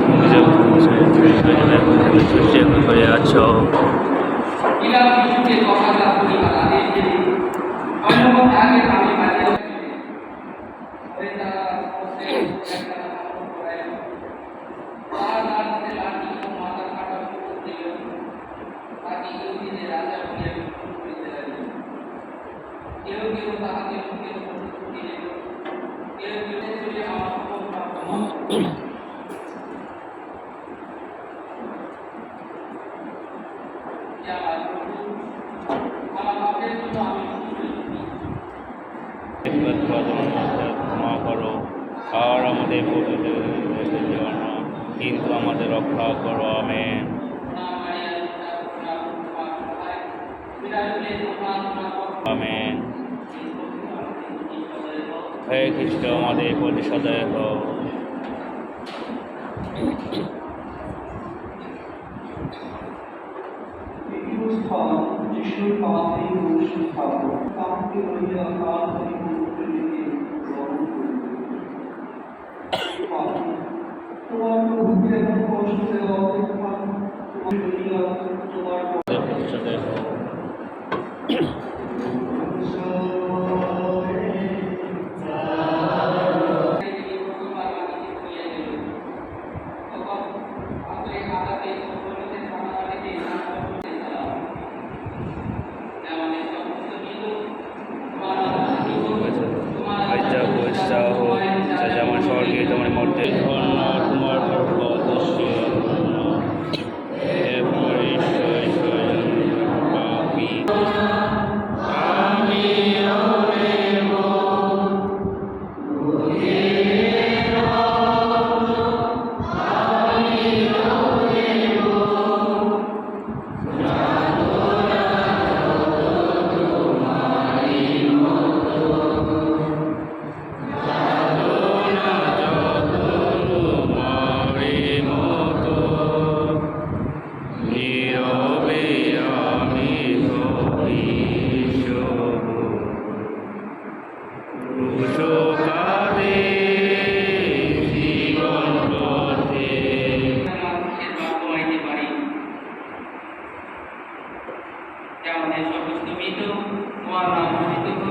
সূর্য হয়ে আছো কেউ কেউ তাহাকে কেউ কেউ আমার উপর প্রাপ্ত যা প্রভু আমার পাপের জন্য আমি ক্ষমা করো আর আমাদের কিন্তু আমাদের রক্ষা করো আমেন আমেন হে খ্রিস্ট আমাদের প্রতি সদয় হও স্থল ईश्वर का आत्मिक दोष स्थापना कांति बढ़िया आत्मिक रूप लेके तो आप लोग भी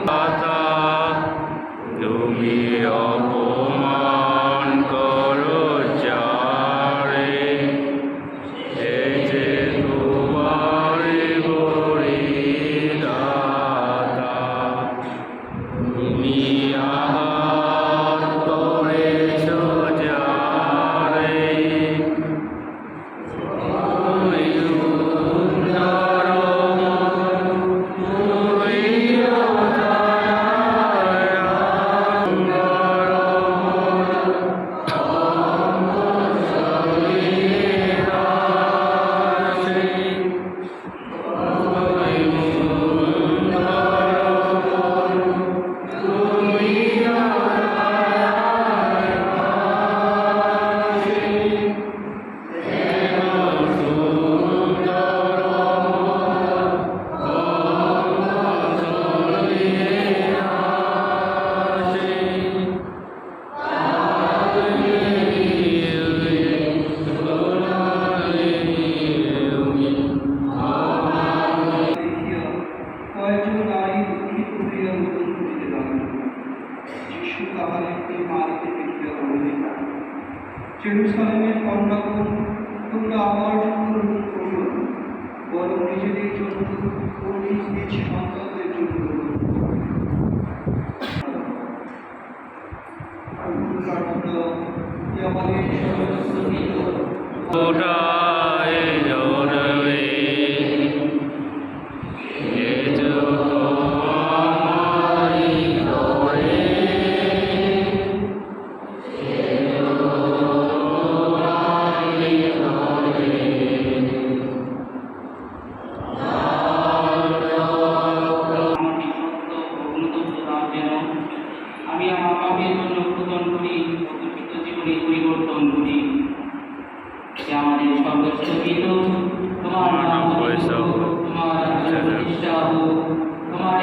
পাতা তুমি অপমান যিশু তাহাদেরকে মারিতে দেখিয়া বলিলেন জেরুসালেমের কন্যাগণ তোমরা আমার জন্য রোদন করিও না, বরং নিজেদের জন্য ও নিজ নিজ সন্তানদের জন্য করো। আমাদের সমস্ত জীবনে পরিবর্তন করি যে আমাদের সর্বস্থিত তোমার নাম তোমার প্রতিষ্ঠা হোক তোমার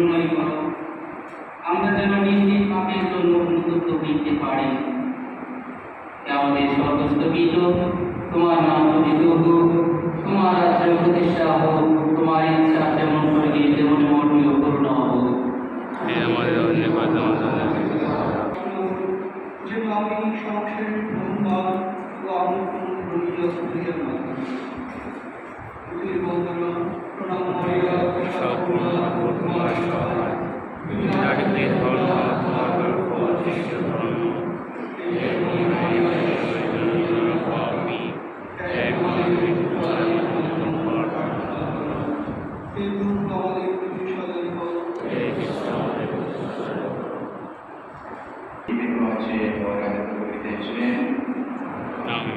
করুণাই করো। আমরা যেন নিজ নিজ পাপের জন্য অনুতপ্ত হইতে পারি। আমাদের সর্বস্তবিত তোমার নাম পবিত হোক তোমার রাজ্য প্রতিষ্ঠা হোক তোমার ইচ্ছা যেমন স্বর্গে তেমন মর্মীয় পূর্ণ হোক। আমাদের ধন্যবাদ যে আমি সংসারের ব্রহ্মা ও আমি কোন ধর্মীয়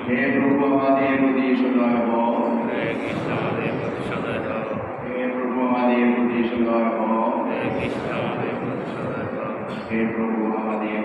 হে প্রভু আমাদের প্রতি সদয় হও হে কৃষ্ণ আমাদের প্রতি সদয় হও হে প্রভু আমাদের প্রতি সদয় হও হে কৃষ্ণ আমাদের প্রতি সদয় হও হে প্রভু আমাদের